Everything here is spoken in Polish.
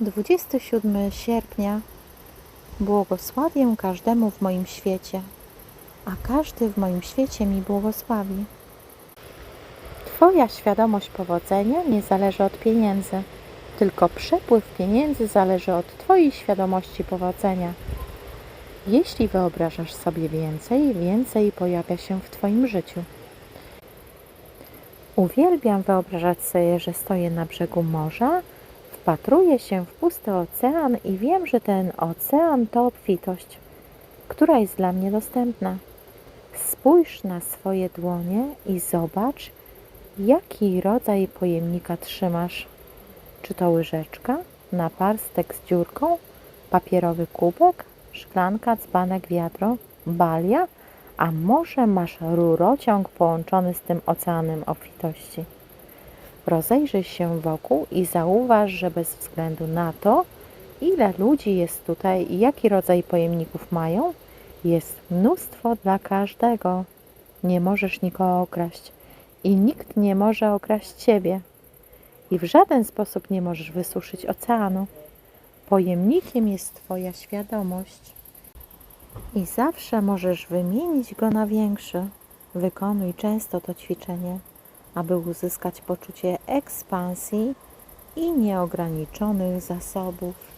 27 sierpnia. Błogosławię każdemu w moim świecie, a każdy w moim świecie mi błogosławi. Twoja świadomość powodzenia nie zależy od pieniędzy, tylko przepływ pieniędzy zależy od Twojej świadomości powodzenia. Jeśli wyobrażasz sobie więcej, więcej pojawia się w Twoim życiu. Uwielbiam wyobrażać sobie, że stoję na brzegu morza, wpatruję się w pusty ocean i wiem, że ten ocean to obfitość, która jest dla mnie dostępna. Spójrz na swoje dłonie i zobacz, jaki rodzaj pojemnika trzymasz. Czy to łyżeczka, naparstek z dziurką, papierowy kubek, szklanka, dzbanek, wiadro, balia, a może masz rurociąg połączony z tym oceanem obfitości. Rozejrzyj się wokół i zauważ, że bez względu na to, ile ludzi jest tutaj i jaki rodzaj pojemników mają, jest mnóstwo dla każdego. Nie możesz nikogo okraść i nikt nie może okraść ciebie. I w żaden sposób nie możesz wysuszyć oceanu. Pojemnikiem jest Twoja świadomość i zawsze możesz wymienić go na większy. Wykonuj często to ćwiczenie, aby uzyskać poczucie ekspansji i nieograniczonych zasobów.